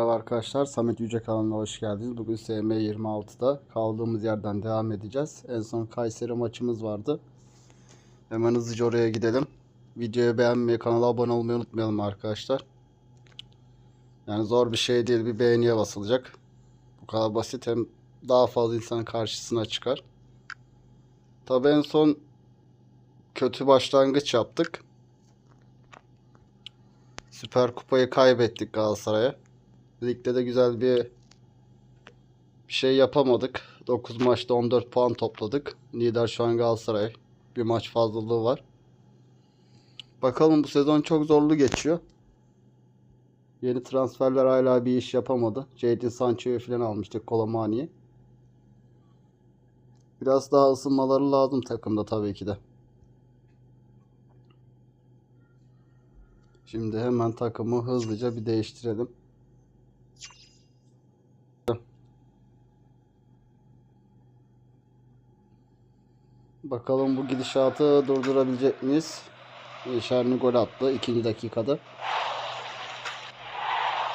Merhaba arkadaşlar, Samet Yüce kanalına hoş geldiniz. Bugün SM26'da kaldığımız yerden devam edeceğiz. En son Kayseri maçımız vardı. Hemen hızlıca oraya gidelim. Videoyu beğenmeyi, kanala abone olmayı unutmayalım arkadaşlar. Yani zor bir şey değil, bir beğeniye basılacak. Bu kadar basit hem daha fazla insanın karşısına çıkar. Tabi en son kötü başlangıç yaptık. Süper Kupayı kaybettik Galatasaray'a. Ligde de güzel bir bir şey yapamadık. 9 maçta 14 puan topladık. Lider şu an Galatasaray. Bir maç fazlalığı var. Bakalım bu sezon çok zorlu geçiyor. Yeni transferler hala bir iş yapamadı. Jadon Sancho'yu falan almıştık Kolomani'yi. Biraz daha ısınmaları lazım takımda tabii ki de. Şimdi hemen takımı hızlıca bir değiştirelim. Bakalım bu gidişatı durdurabilecek miyiz? Şerni gol attı ikinci dakikada.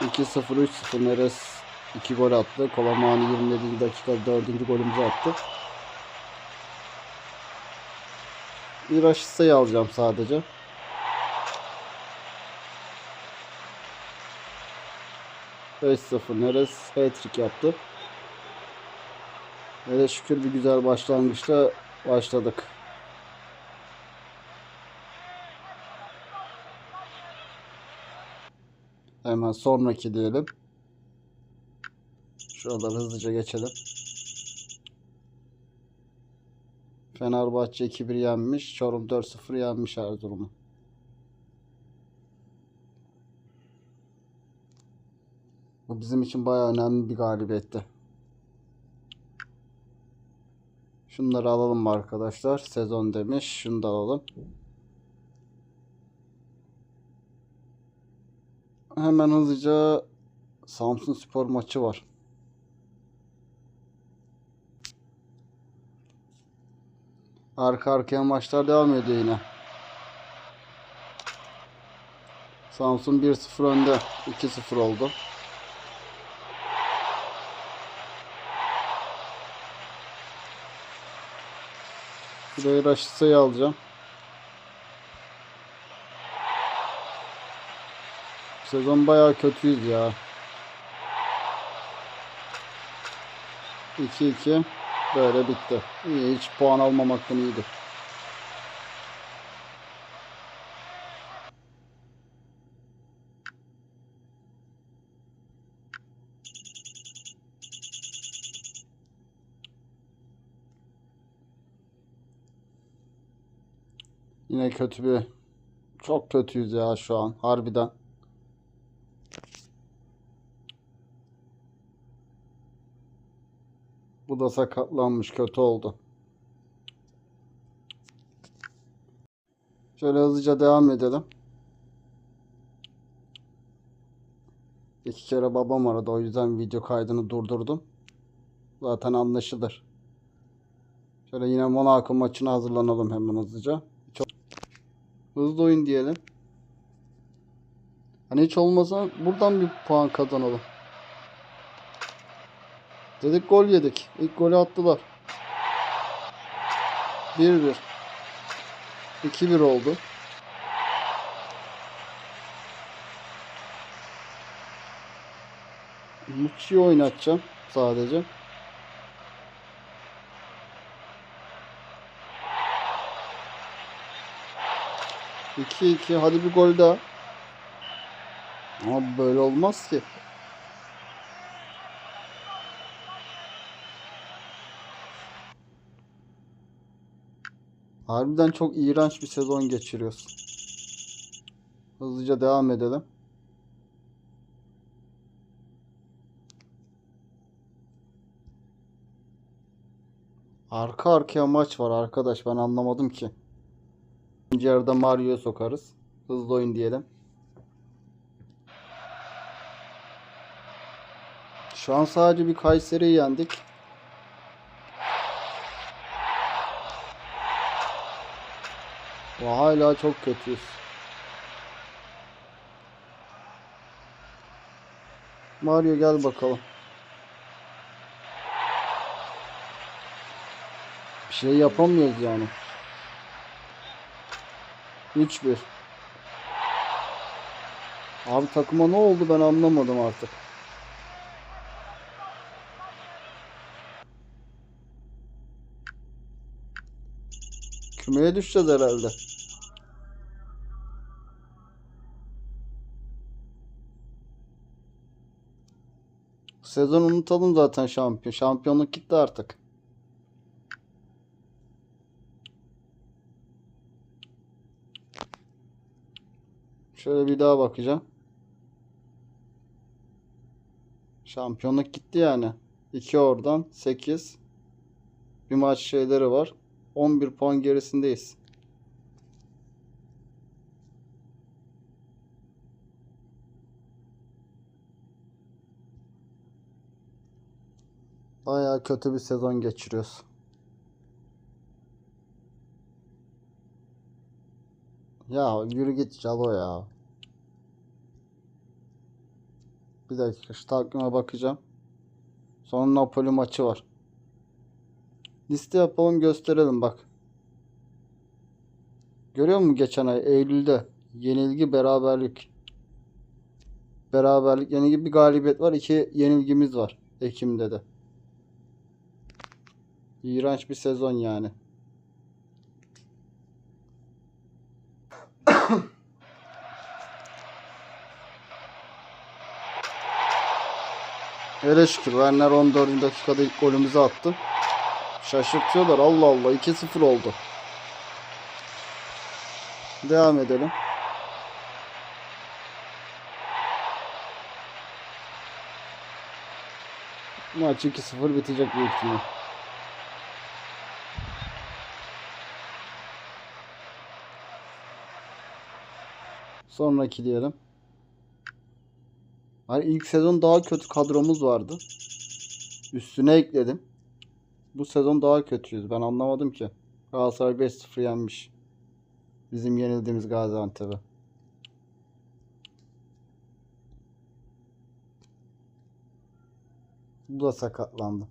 2-0 3-0 Neres 2 gol attı. Kolamani 27. dakikada 4. golümüzü attı. Bir aşısı sayı alacağım sadece. Beş sıfır Neres hat-trick yaptı. Ve de şükür bir güzel başlangıçta başladık. Hemen sonraki diyelim. Şuraları hızlıca geçelim. Fenerbahçe 2-1 yenmiş. Çorum 4-0 yenmiş Erzurum'u. Bu bizim için bayağı önemli bir galibiyetti. Şunları alalım mı arkadaşlar? Sezon demiş. Şunu da alalım. Hemen hızlıca Samsun Spor maçı var. Arka arkaya maçlar devam ediyor yine. Samsun 1-0 önde. 2-0 oldu. Burayı Raşitsa'yı alacağım. Sezon bayağı kötüyüz ya. 2-2 böyle bitti. İyi hiç puan almamaktan iyidir. Yine kötü bir çok kötüyüz ya şu an harbiden. Bu da sakatlanmış kötü oldu. Şöyle hızlıca devam edelim. İki kere babam aradı o yüzden video kaydını durdurdum. Zaten anlaşılır. Şöyle yine Monaco maçına hazırlanalım hemen hızlıca. Hızlı oyun diyelim. Hani hiç olmasa buradan bir puan kazanalım. Dedik gol yedik. İlk golü attılar. 1-1. 2-1 oldu. Muçi'yi oynatacağım sadece. İki iki hadi bir gol daha. Ama böyle olmaz ki. Harbiden çok iğrenç bir sezon geçiriyoruz. Hızlıca devam edelim. Arka arkaya maç var arkadaş ben anlamadım ki. İkinci yarıda Mario'ya sokarız. Hızlı oyun diyelim. Şu an sadece bir Kayseri'yi yendik. Ve hala çok kötüyüz. Mario gel bakalım. Bir şey yapamıyoruz yani. 3-1. Abi takıma ne oldu ben anlamadım artık. Kümeye düşeceğiz herhalde. Sezon unutalım zaten şampiyon. Şampiyonluk gitti artık. Şöyle bir daha bakacağım. Şampiyonluk gitti yani. 2 oradan 8. Bir maç şeyleri var. 11 puan gerisindeyiz. Bayağı kötü bir sezon geçiriyoruz. Ya yürü git Calo ya. Bir dakika şu takvime bakacağım. Sonra Napoli maçı var. Liste yapalım gösterelim bak. Görüyor musun geçen ay Eylül'de yenilgi beraberlik. Beraberlik yenilgi bir galibiyet var. iki yenilgimiz var. Ekim'de de. İğrenç bir sezon yani. Hele şükür Werner 14. dakikada ilk golümüzü attı. Şaşırtıyorlar Allah Allah 2-0 oldu. Devam edelim. Maç 2-0 bitecek büyük ihtimal. Sonraki diyelim. Hani ilk sezon daha kötü kadromuz vardı. Üstüne ekledim. Bu sezon daha kötüyüz. Ben anlamadım ki. Galatasaray 5-0 yenmiş. Bizim yenildiğimiz Gaziantep'e. Bu da sakatlandı.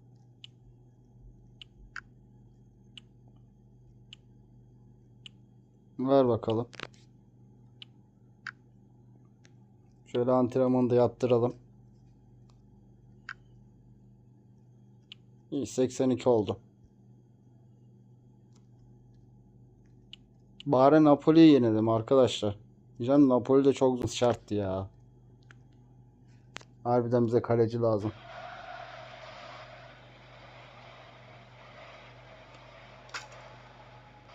Ver bakalım. Şöyle antrenmanı da yaptıralım. İyi 82 oldu. Bari Napoli'yi yenelim arkadaşlar. Can Napoli de çok şarttı ya. Harbiden bize kaleci lazım.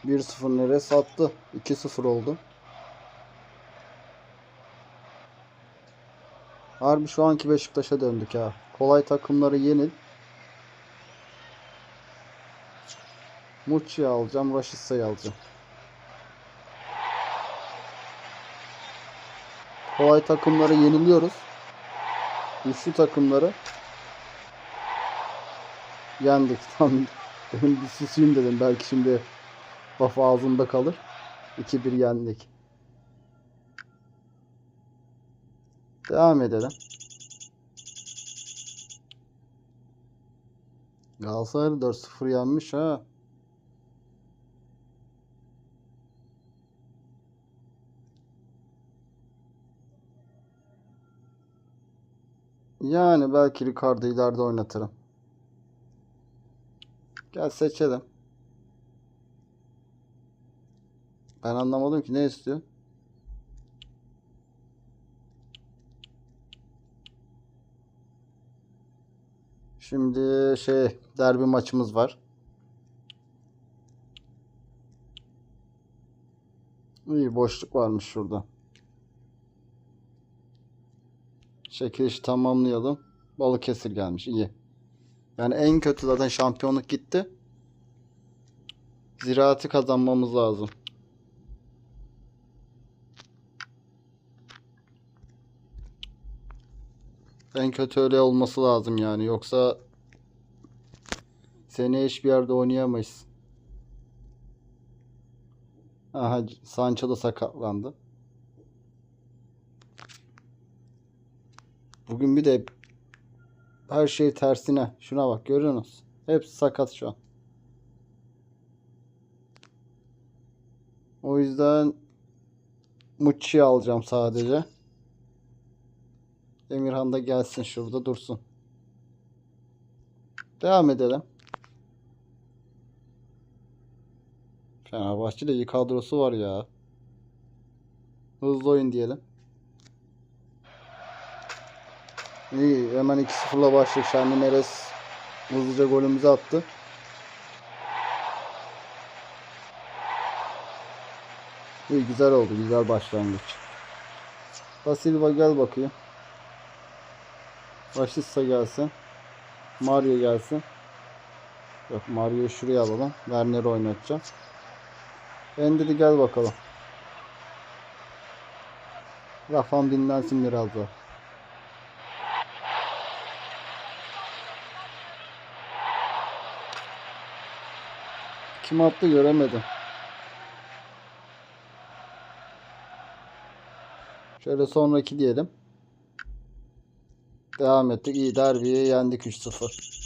Bir sıfır nereye sattı? 2-0 oldu. Harbi şu anki Beşiktaş'a döndük ha. Kolay takımları yenil. Mucci'yi alacağım. Raşitsa'yı alacağım. Kolay takımları yeniliyoruz. Güçlü takımları yendik. Tam benim bir dedim. Belki şimdi laf ağzımda kalır. 2-1 yendik. Devam edelim. Galatasaray 4-0 yenmiş ha. Yani belki Ricardo ileride oynatırım. Gel seçelim. Ben anlamadım ki ne istiyor? Şimdi şey derbi maçımız var. İyi boşluk varmış şurada. Çekilişi tamamlayalım. Balıkesir gelmiş. İyi. Yani en kötü zaten şampiyonluk gitti. Ziraati kazanmamız lazım. En kötü öyle olması lazım yani. Yoksa seneye hiçbir yerde oynayamayız. Aha Sancho da sakatlandı. Bugün bir de her şey tersine. Şuna bak görüyorsunuz. Hepsi sakat şu an. O yüzden Muçi'yi alacağım sadece. Emirhan da gelsin şurada dursun. Devam edelim. Fenerbahçe'de iyi kadrosu var ya. Hızlı oyun diyelim. İyi hemen 2-0'la başladık. Şenli Neres hızlıca golümüzü attı. İyi güzel oldu. Güzel başlangıç. Da Silva gel bakayım. Başissa gelsin. Mario gelsin. Yok Mario'yu şuraya alalım. Werner'i oynatacağım. Endidi gel bakalım. Rafam dinlensin biraz daha. Kim attı göremedim. Şöyle sonraki diyelim. Devam ettik. İyi derbiyi yendik 3-0.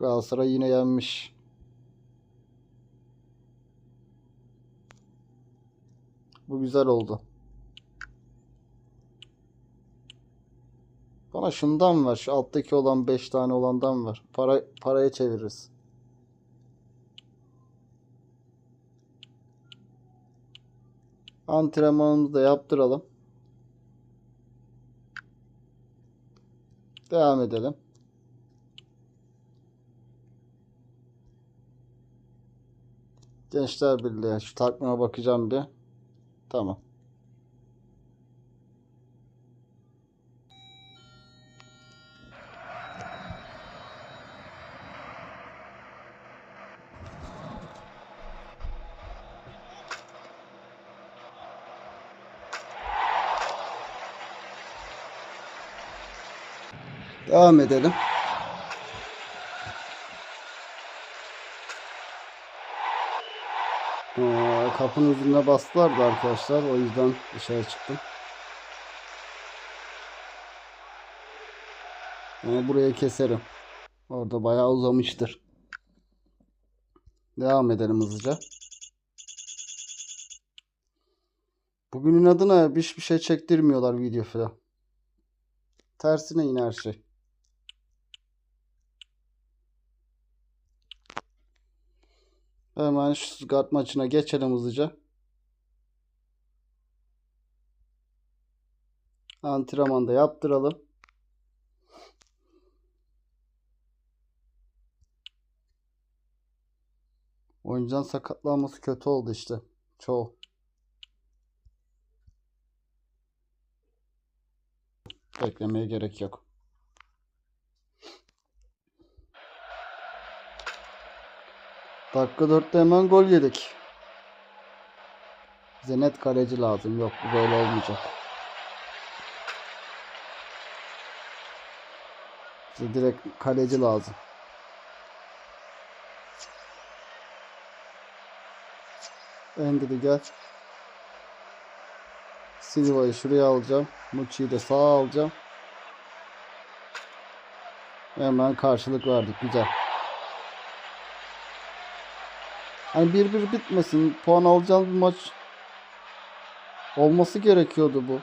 Galatasaray yine yenmiş. Bu güzel oldu. Bana şundan ver. Şu alttaki olan 5 tane olandan ver. Para paraya çeviririz. Antrenmanımızı da yaptıralım. Devam edelim. Gençler Birliği. Şu takvime bakacağım bir. Tamam. Devam edelim. Ee, kapının ucuna bastılar da arkadaşlar. O yüzden dışarı çıktım. Yani buraya keserim. Orada bayağı uzamıştır. Devam edelim hızlıca. Bugünün adına hiçbir şey çektirmiyorlar video falan. Tersine yine her şey. Hemen şu Stuttgart maçına geçelim hızlıca. Antrenmanda yaptıralım. Oyuncudan sakatlanması kötü oldu işte. Çoğu. Beklemeye gerek yok. Dakika 4'te hemen gol yedik. Bize net kaleci lazım. Yok bu böyle olmayacak. Bize direkt kaleci lazım. Endidi gel. Silva'yı şuraya alacağım. Muçi'yi de sağa alacağım. Hemen karşılık verdik. Güzel. Hani bir bir bitmesin. Puan alacağımız bir maç olması gerekiyordu bu.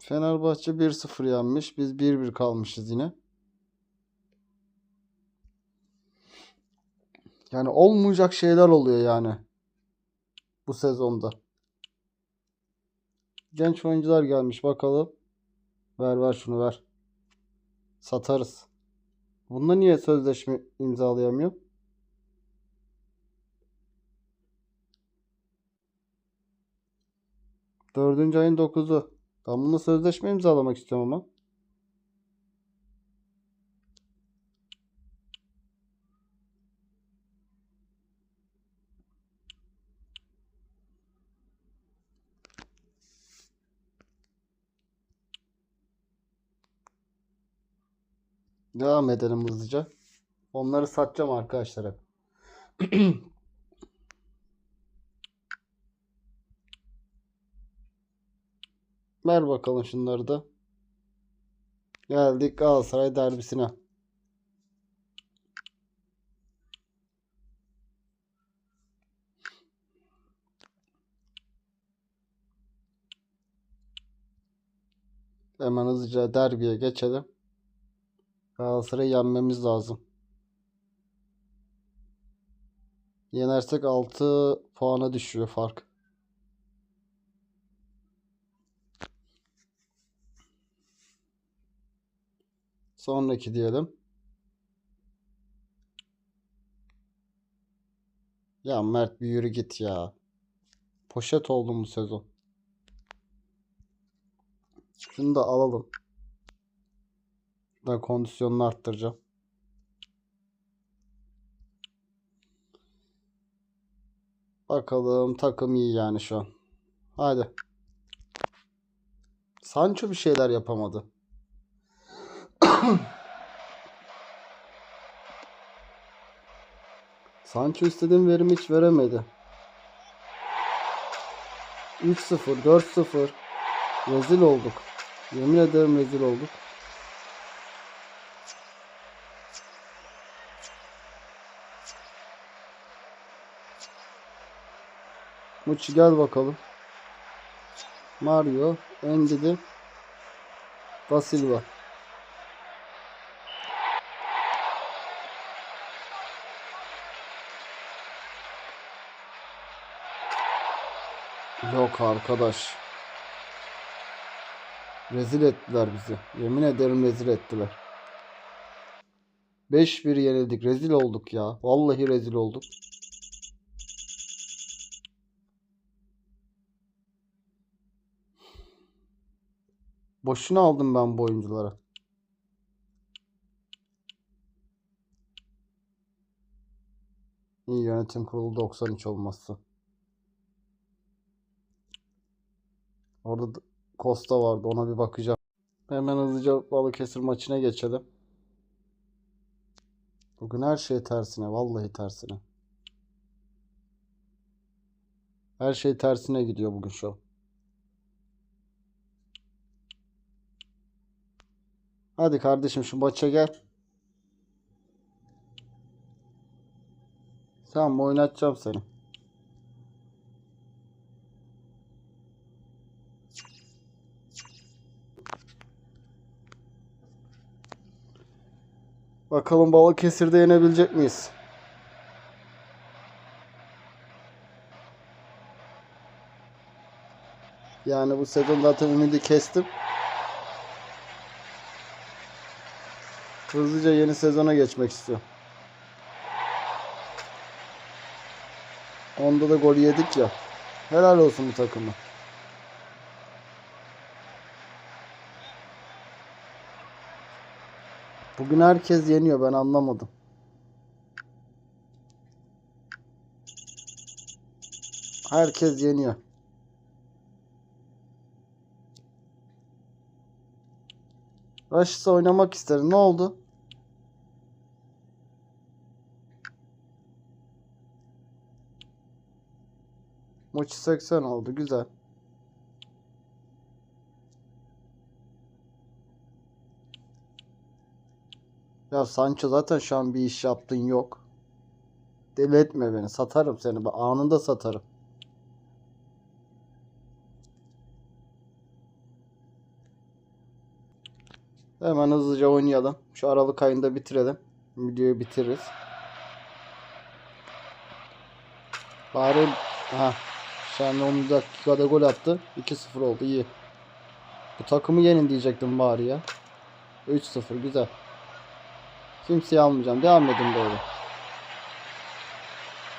Fenerbahçe 1-0 yenmiş. Biz 1-1 kalmışız yine. Yani olmayacak şeyler oluyor yani. Bu sezonda. Genç oyuncular gelmiş bakalım. Ver ver şunu ver. Satarız. Bunda niye sözleşme imzalayamıyor? Dördüncü ayın 9'u. Ben bununla sözleşme imzalamak istiyorum ama. Devam edelim hızlıca. Onları satacağım arkadaşlar hep. Ver bakalım şunları da. Geldik Galatasaray derbisine. Hemen hızlıca derbiye geçelim. Galatasaray'ı yenmemiz lazım. Yenersek 6 puana düşüyor fark. Sonraki diyelim. Ya Mert bir yürü git ya. Poşet oldum bu sezon. Şunu da alalım. Da kondisyonunu arttıracağım. Bakalım takım iyi yani şu an. Hadi. Sancho bir şeyler yapamadı. Sancho istediğim verimi hiç veremedi. 3-0, 4-0. Rezil olduk. Yemin ederim rezil olduk. Muçi gel bakalım. Mario, Endidi, Da Silva. Yok arkadaş. Rezil ettiler bizi. Yemin ederim rezil ettiler. 5-1 yenildik. Rezil olduk ya. Vallahi rezil olduk. Boşuna aldım ben bu oyuncuları. İyi yönetim kurulu 93 olması. Orada da Costa vardı. Ona bir bakacağım. Hemen hızlıca Balıkesir maçına geçelim. Bugün her şey tersine. Vallahi tersine. Her şey tersine gidiyor bugün şu an. Hadi kardeşim şu maça gel. Tamam oynatacağım seni. Bakalım Balıkesir'de yenebilecek miyiz? Yani bu sezon zaten ümidi kestim. Hızlıca yeni sezona geçmek istiyorum. Onda da gol yedik ya. Helal olsun bu takıma. Bugün herkes yeniyor ben anlamadım. Herkes yeniyor. Raşit'se oynamak isterim. Ne oldu? Maçı 80 oldu. Güzel. Ya Sancho zaten şu an bir iş yaptın yok. Deli etme beni. Satarım seni. Anında satarım. Hemen hızlıca oynayalım. Şu Aralık ayında bitirelim. Videoyu bitiririz. Bari ha Şenli 10 dakikada gol attı. 2-0 oldu. iyi. Bu takımı yenin diyecektim bari ya. 3-0 güzel. Kimseyi almayacağım. Devam edin böyle.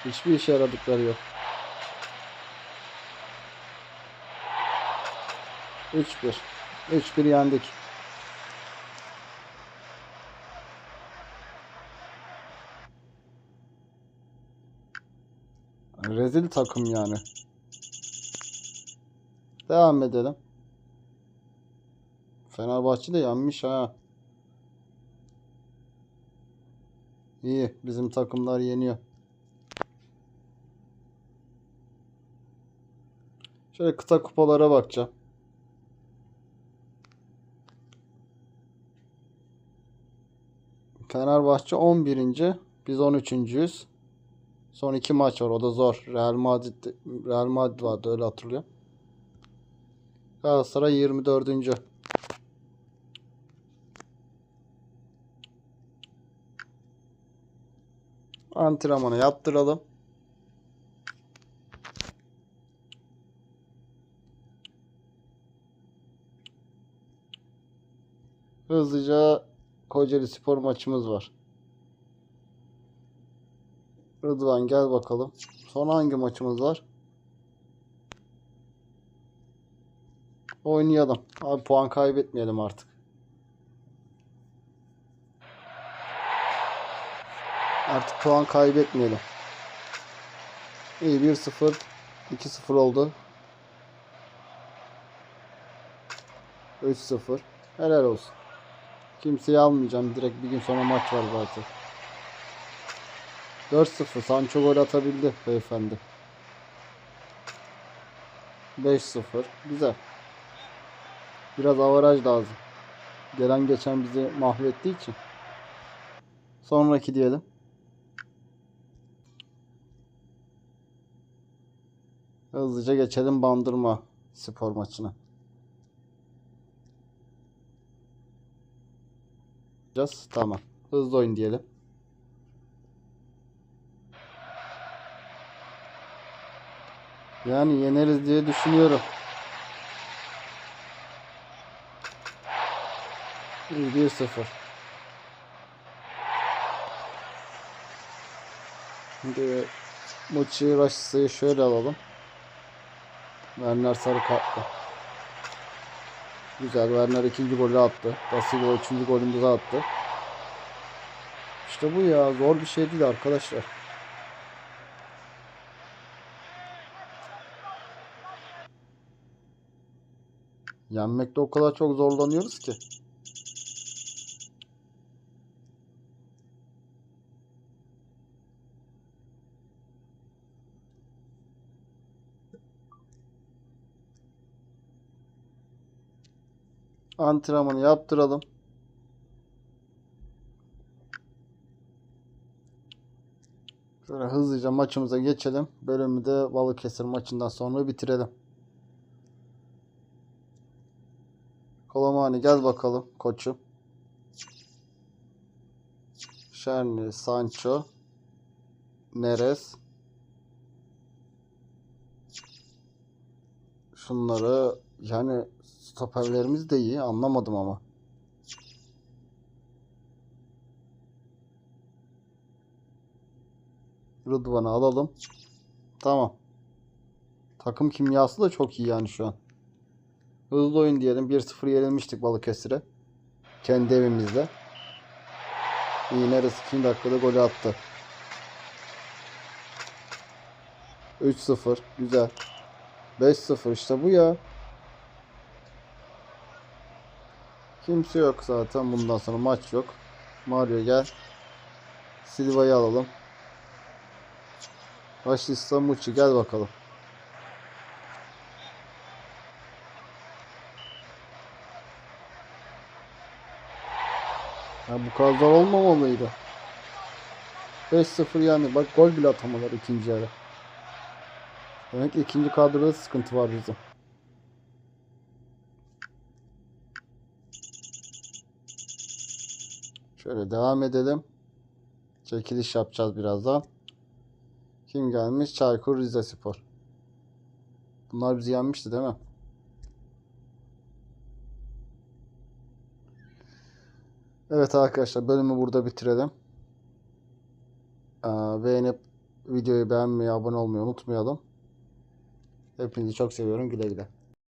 Hiçbir işe yaradıkları yok. 3-1. 3-1 yendik. Rezil takım yani. Devam edelim. Fenerbahçe de yanmış ha. İyi. Bizim takımlar yeniyor. Şöyle kıta kupalara bakacağım. Fenerbahçe 11. Biz 13.yüz. Son iki maç var. O da zor. Real Madrid Real Madrid vardı öyle hatırlıyorum. Galatasaray 24. Antrenmanı yaptıralım. Hızlıca Kocaeli Spor maçımız var. Rıdvan gel bakalım. Son hangi maçımız var? Oynayalım. Abi puan kaybetmeyelim artık. Artık puan kaybetmeyelim. İyi 1-0 2-0 oldu. 3-0. Helal olsun. Kimseyi almayacağım. Direkt bir gün sonra maç var zaten. 4-0. Sancho gol atabildi beyefendi. 5-0. Güzel. Biraz avaraj lazım. Gelen geçen bizi mahvettiği için. Sonraki diyelim. Hızlıca geçelim bandırma spor maçına. Tamam. Hızlı oyun diyelim. Yani yeneriz diye düşünüyorum. 1-0. Şimdi Muçi Raşisa'yı şöyle alalım. Werner sarı kartlı. Güzel. Werner ikinci golü attı. Da Silva üçüncü golünü de attı. İşte bu ya. Zor bir şey değil arkadaşlar. Yenmekte o kadar çok zorlanıyoruz ki. Antrenmanı yaptıralım. Şöyle hızlıca maçımıza geçelim. Bölümü de Balıkesir maçından sonra bitirelim. Kolomani gel bakalım koçum. Şerni, Sancho, Neres. Şunları yani stoperlerimiz de iyi anlamadım ama. Rıdvan'ı alalım. Tamam. Takım kimyası da çok iyi yani şu an. Hızlı oyun diyelim. 1-0 yenilmiştik Balıkesir'e. Kendi evimizde. Neresi 2 dakikada gol attı. 3-0. Güzel. 5-0 işte bu ya. Kimse yok zaten. Bundan sonra maç yok. Mario gel. Silva'yı alalım. Başlista Muçi gel bakalım. Ya bu kadar olmamalıydı. 5-0 yani bak gol bile atamadılar ikinci yarı. Demek ki ikinci kadroda sıkıntı var bizim. Şöyle devam edelim. Çekiliş yapacağız birazdan. Kim gelmiş? Çaykur Rizespor. Bunlar bizi yenmişti değil mi? Evet arkadaşlar bölümü burada bitirelim. Ee, beğenip videoyu beğenmeyi, abone olmayı unutmayalım. Hepinizi çok seviyorum. Güle güle.